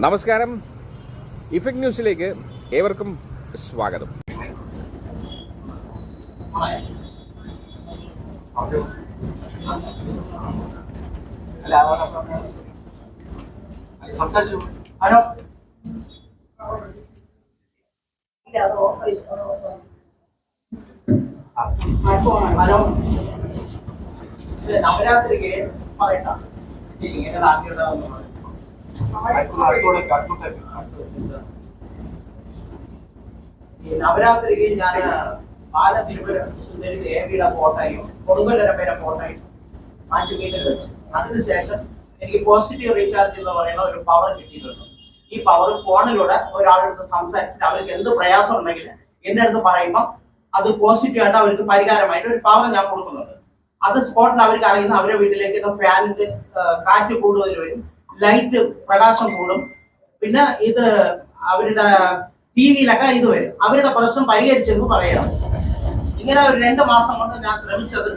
നമസ്കാരം. ഇഫക്ട് ന്യൂസിലേക്ക് ഏവർക്കും സ്വാഗതം. നവരാത്രിക്ക് പറയട്ടെ ഇങ്ങനെ നാട്ടിലുണ്ടാവുന്ന നവരാത്രിക്ക് ഞാൻ ബാല തിരുപുര സുന്ദരി ദേവിയുടെ ഫോട്ടോയും കൊടുങ്കല്ലരമ്മയുടെ ഫോട്ടോയും മാറ്റി വീട്ടിൽ വെച്ചു. അതിനുശേഷം എനിക്ക് പോസിറ്റീവ് റീചാർജ് എന്ന് പറയുന്ന ഒരു പവർ കിട്ടിയിട്ടുണ്ട്. ഈ പവർ ഫോണിലൂടെ ഒരാളെടുത്ത് സംസാരിച്ചിട്ട് അവർക്ക് എന്ത് പ്രയാസം ഉണ്ടെങ്കിൽ എന്റെ അടുത്ത് പറയുമ്പോൾ അത് പോസിറ്റീവായിട്ട് അവർക്ക് പരിഹാരമായിട്ട് ഒരു പവർ ഞാൻ കൊടുക്കുന്നുണ്ട്. അത് സ്പോട്ടിൽ അവർക്ക് അറിയുന്ന അവരുടെ വീട്ടിലേക്ക് ഫാനിന്റെ കാറ്റ് കൂടുതൽ വരും. ലൈറ്റ് പ്രകാശം കൂടും. പിന്നെ ഇത് അവരുടെ ടി വിയിലൊക്കെ ഇത് വരും. അവരുടെ പ്രശ്നം പരിഹരിച്ചെന്ന് പറയണം ഇങ്ങനെ ഒരു രണ്ട് മാസം കൊണ്ട് ഞാൻ ശ്രമിച്ചത്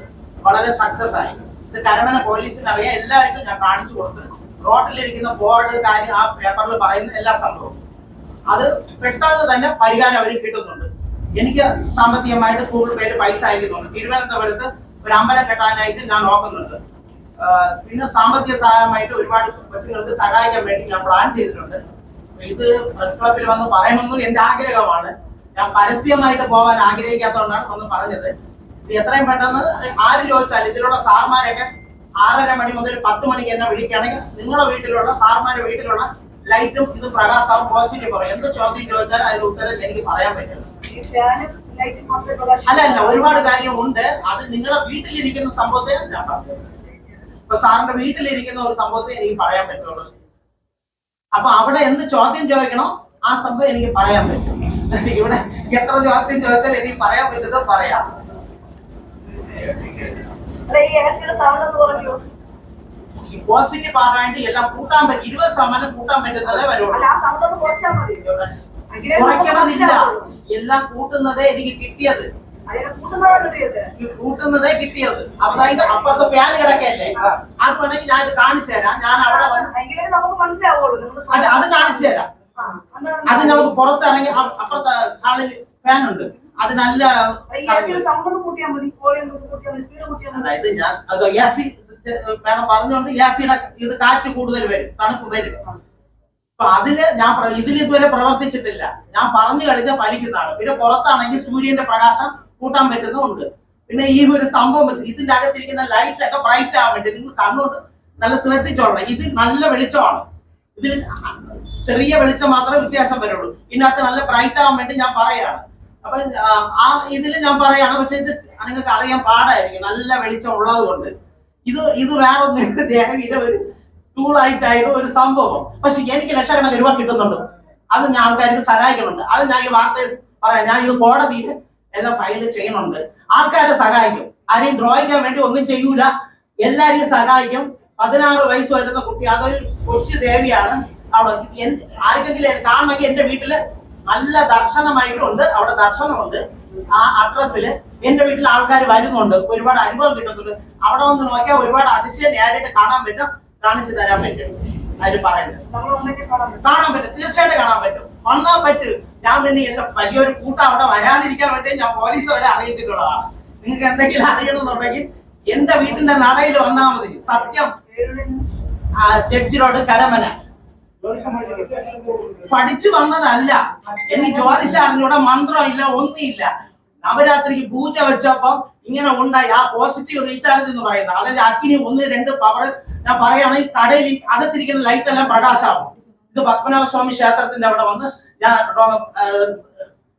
വളരെ സക്സസ് ആയി. ഇത് കരമന പോലീസിന് അറിയാം. എല്ലാവർക്കും ഞാൻ കാണിച്ചു കൊടുത്ത്. റോട്ടിലിരിക്കുന്ന ബോർഡ് കാര്യം ആ പേപ്പറിൽ പറയുന്ന എല്ലാ സംഭവവും. അത് പെട്ടെന്ന് തന്നെ പരിഹാരം അവർ കിട്ടുന്നുണ്ട്. എനിക്ക് സാമ്പത്തികമായിട്ട് ഗൂഗിൾ പേയിൽ പൈസ അയക്കുന്നുണ്ട്. തിരുവനന്തപുരത്ത് ഒരു അമ്പലം കെട്ടാനായിട്ട് ഞാൻ നോക്കുന്നുണ്ട്. പിന്നെ സാമ്പത്തിക സഹായമായിട്ട് ഒരുപാട് കൊച്ചുങ്ങൾക്ക് സഹായിക്കാൻ വേണ്ടി ഞാൻ പ്ലാൻ ചെയ്തിട്ടുണ്ട്. ഇത് പ്രസ് ക്ലബിൽ വന്ന് പറയുമെന്നും എന്റെ ആഗ്രഹമാണ്. ഞാൻ പരസ്യമായിട്ട് പോകാൻ ആഗ്രഹിക്കാത്തതുകൊണ്ടാണ് വന്ന് പറഞ്ഞത്. ഇത് എത്രയും പെട്ടെന്ന് ആര് ചോദിച്ചാലും ഇതിലുള്ള സാർമാരൊക്കെ ആറര മണി മുതൽ പത്ത് മണിക്ക് എന്നെ വിളിക്കുകയാണെങ്കിൽ നിങ്ങളുടെ വീട്ടിലുള്ള സാർമാരുടെ വീട്ടിലുള്ള ലൈറ്റും ഇത് പ്രകാശവും പോസിറ്റീവ് പറയും എന്ത് ചോദ്യം ചോദിച്ചാൽ അതിന് ഉത്തരം എനിക്ക് പറയാൻ പറ്റില്ല. അല്ല അല്ല ഒരുപാട് കാര്യമുണ്ട് അത് നിങ്ങളെ വീട്ടിലിരിക്കുന്ന സംഭവത്തെ ഞാൻ പറഞ്ഞത് ഇപ്പൊ സാറിന്റെ വീട്ടിലിരിക്കുന്ന ഒരു സംഭവത്തെ എനിക്ക് പറയാൻ പറ്റുള്ളൂ. അപ്പൊ അവിടെ എന്ത് ചോദ്യം ചോദിക്കണോ ആ സംഭവം എനിക്ക് പറയാൻ പറ്റും. ഇവിടെ എത്ര ചോദ്യം ചോദിച്ചാൽ എനിക്ക് പറയാൻ പറ്റുന്നത് പറയാം. ഈ പോസിറ്റീവ് പറയാണ്ട് എല്ലാം കൂട്ടാൻ പറ്റും ഇരുപത് ശതമാനം കൂട്ടാൻ പറ്റുന്നതേ വരുള്ളൂ. കുറയ്ക്കണതില്ല. എല്ലാം കൂട്ടുന്നതേ എനിക്ക് കിട്ടിയത്. കൂട്ടുന്നതേ കിട്ടിയത്. അതായത് അപ്പുറത്തെ ഫാൻ കിടക്കല്ലേ ആ. വേണമെങ്കിൽ ഞാൻ ഇത് കാണിച്ചു തരാം. ഞാൻ അവിടെ അത് അത് കാണിച്ചു തരാം. അത് നമുക്ക് പുറത്തിറങ്ങി അപ്പുറത്തെ ഹാളിൽ ഫാൻ ഉണ്ട്. അത് നല്ല അതായത് ഞാൻ അത് യാസി വേണം പറഞ്ഞുകൊണ്ട് യാസിയുടെ ഇത് കാറ്റ് കൂടുതൽ വരും തണുപ്പ് വരും. അപ്പൊ അതിൽ ഞാൻ ഇതിൽ ഇതുവരെ പ്രവർത്തിച്ചിട്ടില്ല. ഞാൻ പറഞ്ഞു കഴിഞ്ഞാൽ പലിക്കുന്നതാണ് പിന്നെ പുറത്താണെങ്കിൽ സൂര്യന്റെ പ്രകാശം കൂട്ടാൻ പറ്റുന്നുണ്ട്. പിന്നെ ഈ ഒരു സംഭവം വെച്ച് ഇതിന്റെ അകത്തിരിക്കുന്ന ലൈറ്റ് ഒക്കെ ബ്രൈറ്റ് ആവാൻ വേണ്ടി നിങ്ങൾ കണ്ണുകൊണ്ട് നല്ല ശ്രദ്ധിച്ചോളണം. ഇത് നല്ല വെളിച്ചമാണ്. ഇതിൽ ചെറിയ വെളിച്ചം മാത്രമേ വ്യത്യാസം വരുള്ളൂ. ഇതിനകത്ത് നല്ല ബ്രൈറ്റ് ആവാൻ വേണ്ടി ഞാൻ പറയാണ്. അപ്പൊ ആ, ഇതിൽ ഞാൻ പറയാണ് പക്ഷെ ഇത് നിങ്ങൾക്ക് അറിയാൻ പാടായിരിക്കും. നല്ല വെളിച്ചം ഉള്ളത് കൊണ്ട്. ഇത് ഇത് വേറെ ഒന്നും ദേവിയുടെ ഒരു ടൂളായിട്ടായിരുന്നു ഒരു സംഭവം. പക്ഷെ എനിക്ക് ലക്ഷക്കണക്കിന് രൂപ കിട്ടുന്നുണ്ട്. അത് ഞാൻ ആൾക്കാർക്ക് സഹായിക്കുന്നുണ്ട്. അത് ഞാൻ ഈ വാർത്തയെ പറയാം. ഞാൻ ഇത് കോടതിയിൽ എല്ലാം ഫയൽ ചെയ്യണുണ്ട് ആൾക്കാരെ സഹായിക്കും. ആരെയും ദ്രോഹിക്കാൻ വേണ്ടി ഒന്നും ചെയ്യൂല. എല്ലാരെയും സഹായിക്കും. പതിനാറ് വയസ്സ് വരുന്ന കുട്ടി അതൊരു കൊച്ചു ദേവിയാണ്. അവിടെ ആർക്കെങ്കിലും കാണണമെങ്കിൽ എന്റെ വീട്ടിൽ നല്ല ദർശനമായിട്ടുണ്ട്. അവിടെ ദർശനമുണ്ട്. ആ അഡ്രസ്സിൽ എന്റെ വീട്ടിൽ ആൾക്കാർ വരുന്നുണ്ട്. ഒരുപാട് അനുഭവം കിട്ടുന്നുണ്ട്. അവിടെ വന്ന് നോക്കിയാൽ ഒരുപാട് അതിശയം നേരിട്ട് കാണാൻ പറ്റും കാണിച്ചു തരാൻ പറ്റും. അതിൽ പറയുന്നത്. കാണാൻ പറ്റും. തീർച്ചയായിട്ടും കാണാൻ പറ്റും. വന്നാൽ പറ്റും. ഞാൻ പിന്നെ എന്റെ വലിയൊരു കൂട്ടം അവിടെ വരാതിരിക്കാൻ വേണ്ടി ഞാൻ പോലീസ് വരെ അറിയിച്ചിട്ടുള്ളതാണ്. നിങ്ങൾക്ക് എന്തെങ്കിലും അറിയണമെന്നുണ്ടെങ്കിൽ എന്റെ വീട്ടിന്റെ നടയിൽ വന്നാൽ മതി. സത്യം. ജഡ്ജിനോട് കരമന. പഠിച്ചു വന്നതല്ല. എനിക്ക് ജ്യോതിഷ അറിഞ്ഞൂടെ മന്ത്രം ഇല്ല ഒന്നുമില്ല. നവരാത്രിക്ക് പൂജ വെച്ചപ്പം ഇങ്ങനെ ഉണ്ടായി. ആ പോസിറ്റീവ് റീചാർജ് എന്ന് പറയുന്നത്. അതായത് അഗ്നി ഒന്ന് രണ്ട് പവർ ഞാൻ പറയുകയാണെങ്കിൽ കടയിൽ അകത്തിരിക്കുന്ന ലൈറ്റ് എല്ലാം പ്രകാശമാകും. ഇത് പത്മനാഭ സ്വാമി ക്ഷേത്രത്തിന്റെ അവിടെ വന്ന് ഞാൻ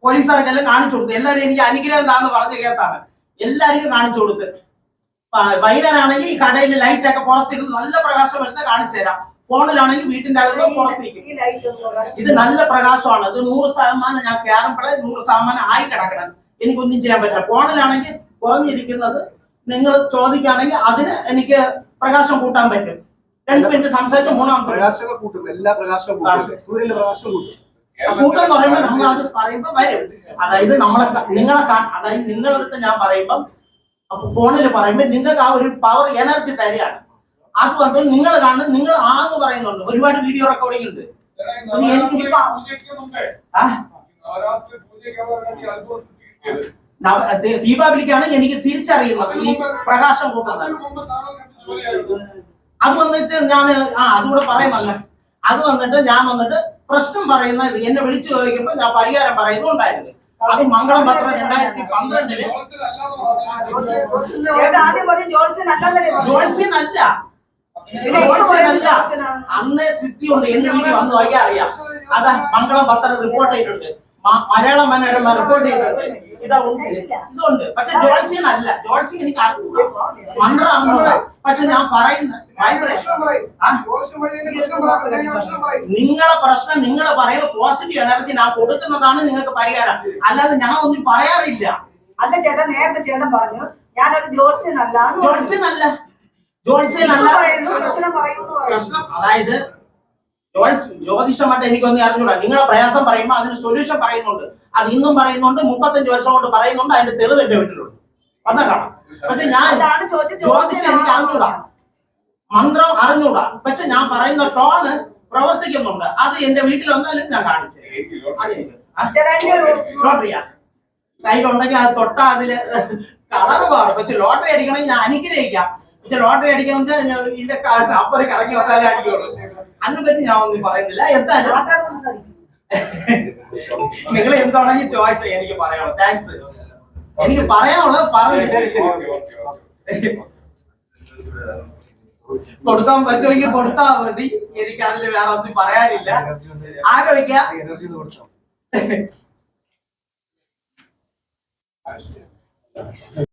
പോലീസുകാർക്കെല്ലാം കാണിച്ചു കൊടുത്തു. എല്ലാവരും എനിക്ക് അനുഗ്രഹം താന്ന് പറഞ്ഞു കേട്ടാണ്. എല്ലാവർക്കും കാണിച്ചു കൊടുത്ത്. വൈകുന്നേരമാണെങ്കിൽ ഈ കടയിൽ ലൈറ്റ് ഒക്കെ പുറത്തിരുന്ന് നല്ല പ്രകാശം വരുന്നത് കാണിച്ചു തരാം. ഫോണിലാണെങ്കിൽ വീട്ടിന്റെ അകത്ത് പുറത്തേക്ക് ഇത് നല്ല പ്രകാശമാണ്. ഇത് നൂറ് ശതമാനം ഞാൻ കയറുമ്പോഴേ നൂറ് ശതമാനം ആയി കിടക്കണം എനിക്കൊന്നും ചെയ്യാൻ പറ്റില്ല. ഫോണിലാണെങ്കിൽ കുറഞ്ഞിരിക്കുന്നത് നിങ്ങൾ ചോദിക്കുകയാണെങ്കിൽ അതിന് എനിക്ക് പ്രകാശം കൂട്ടാൻ പറ്റും. രണ്ട് മിനിറ്റ് സംസാരിച്ച മൂന്നാം പ്രകാശമൊക്കെ കൂട്ടും. എല്ലാ പ്രകാശവും കൂട്ടും. സൂര്യന്റെ പ്രകാശം കൂട്ടും. കൂട്ടം എന്ന് പറയുമ്പോൾ നമ്മൾ അത് പറയുമ്പോൾ വരും. അതായത് നമ്മളെ നിങ്ങളെ അതായത് നിങ്ങളുടെ അടുത്ത് ഞാൻ പറയുമ്പം അപ്പൊ ഫോണിൽ പറയുമ്പോൾ നിങ്ങൾക്ക് ആ ഒരു പവർ എനർജി തരികയാണ്. അത് വന്നു നിങ്ങൾ കാണുന്നത് നിങ്ങൾ ആന്ന് പറയുന്നുണ്ട്. ഒരുപാട് വീഡിയോ റെക്കോർഡിംഗ് ഉണ്ട്. എനിക്ക് ദീപാവലിക്കാണ് എനിക്ക് തിരിച്ചറിയുന്നത് ഈ പ്രകാശം കൂട്ടുന്നത് അത് വന്നിട്ട് ഞാൻ ആ അതുകൂടെ പറയുന്നല്ല അത് വന്നിട്ട് ഞാൻ വന്നിട്ട് പ്രശ്നം പറയുന്ന ഇത് എന്നെ വിളിച്ചു ചോദിക്കുമ്പോൾ ഞാൻ പരിഹാരം പറയുന്നുണ്ടായിരുന്നു അത് മംഗളം പത്രം രണ്ടായിരത്തി പന്ത്രണ്ടിൽ ജോത്സ്യനല്ല ജോത്സ്യനാണെന്ന്? അന്നേ സിദ്ധി ഉണ്ട് എന്റെ വീട്ടിൽ വന്ന് നോക്കിയാൽ അറിയാം. അതാ മംഗളം പത്രം റിപ്പോർട്ട് ചെയ്തിട്ടുണ്ട്. മലയാള മലയാളം മനോരമ റിപ്പോർട്ട് ചെയ്തിട്ടുണ്ട്. ഇതാ ഉണ്ട് ഇതുണ്ട്. പക്ഷെ അല്ല ജോത്സ്യം എനിക്ക് അറിഞ്ഞൂടാ മന്ത്രം അറിഞ്ഞൂടാ പക്ഷെ ഞാൻ പറയുന്ന? നിങ്ങളെ പ്രശ്നം നിങ്ങൾ പറയുമ്പോ പോസിറ്റീവ് എനർജി ഞാൻ കൊടുക്കുന്നതാണ് നിങ്ങൾക്ക് പരിഹാരം. അല്ലാതെ ഞാൻ ഒന്നും പറയാറില്ല. അല്ല ചേട്ടാ നേരത്തെ ചേട്ടൻ പറഞ്ഞു ഞാനൊരു ജോൾസൺ അല്ല ജോൾസിയൻ അല്ല ജോൾസിയൻ പ്രശ്നം പറയൂന്ന് പറയുന്നു പ്രശ്നം അതായത് ജ്യോത്സ് ജ്യോതിഷമായിട്ട് എനിക്കൊന്നും അറിഞ്ഞൂടാ. നിങ്ങളെ പ്രയാസം പറയുമ്പോൾ അതിന് സൊല്യൂഷൻ പറയുന്നുണ്ട്. അത് ഇന്നും പറയുന്നുണ്ട് മുപ്പത്തഞ്ച് വർഷം കൊണ്ട് പറയുന്നുണ്ട് അതിന്റെ തെളിവ് എന്റെ വീട്ടിലുണ്ട്. വന്നാ കാണാം. പക്ഷെ ഞാൻ ജ്യോതിഷം എനിക്ക് അറിഞ്ഞൂടാ. മന്ത്രം അറിഞ്ഞൂടാ. പക്ഷെ ഞാൻ പറയുന്ന ടോണ് പ്രവർത്തിക്കുന്നുണ്ട്. അത് എന്റെ വീട്ടിൽ വന്നാലും ഞാൻ കാണിച്ചു ലോട്ടറിയാ കയ്യിലുണ്ടെങ്കിൽ അത് തൊട്ടാ അതിൽ കളർ മാറും. പക്ഷെ ലോട്ടറി അടിക്കണമെങ്കിൽ ഞാൻ അനുഗ്രഹിക്കാം. പക്ഷെ ലോട്ടറി അടിക്കാൻ ഞാൻ ഇതിന്റെ അപ്പുറം കറങ്ങി വന്നാലേ അടിക്കുള്ളൂ. അതിനെ പറ്റി ഞാൻ ഒന്നും പറയുന്നില്ല. എന്തായാലും. നിങ്ങൾ എന്താണെങ്കിൽ ചോദിച്ചത് എനിക്ക് പറയാനുള്ളൂ. താങ്ക്സ് എനിക്ക് പറയാനുള്ളത് പറഞ്ഞു കൊടുക്കാൻ പറ്റുമെങ്കിൽ കൊടുത്താ മതി. എനിക്ക് അതിൽ വേറെ ഒന്നും പറയാനില്ല. എനർജി കൊടുത്തോ